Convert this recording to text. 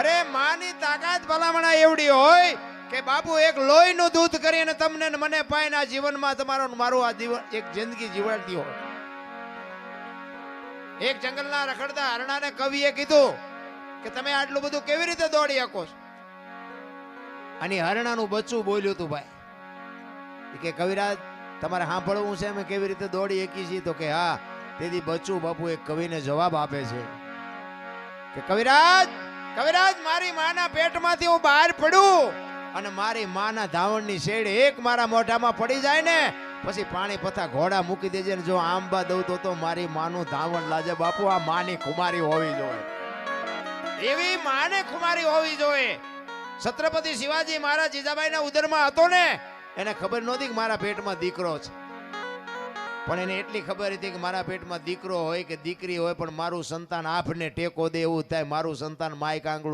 અરે માની તાકાત ભલામણા એવડી હોય કે બાપુ, એક લોહીનું દૂધ કરીને તમને મને પાયના જીવનમાં તમારો મારું આ જીવન એક જિંદગી જીવાડતી હોય. એક જંગલના રખડતા હરણાને કવિએ કીધું કે તમે આટલું બધું કેવી રીતે દોડી શકો છો? અને હરણાનું બચ્ચું બોલ્યું તું ભાઈ. કે, કવિરાજ, તમારે સાંભળવું છે અમે કેવી રીતે દોડી શકી છીએ? તો કે, હા. તેથી બચ્ચું બાપુ એક કવિને જવાબ આપે છે કે, કવિરાજ કવિરાજ, મારી માના પેટમાંથી હું બહાર પડું અને મારી માના ધાવણની શેડ એક મારા મોઢામાં પડી જાય ને, પછી પાણી પથા ઘોડા મૂકી દેજે ને જો આંબા દઉં તો તો મારી માનું ધાવણ લાજે બાપુ આ માની ખુમારી હોવી જોઈએ. એવી માને ખુમારી હોવી જોઈએ. છત્રપતિ શિવાજી મારા જીજાબાઈના ઉદરમાં હતો ને, એને ખબર નહોતી કે મારા પેટમાં દીકરો છે. પણ એને એટલી ખબર હતી કે મારા પેટમાં દીકરો હોય કે દીકરી હોય, પણ મારું સંતાન આફને ટેકો દે એવું થાય. મારું સંતાન માય કાંગળું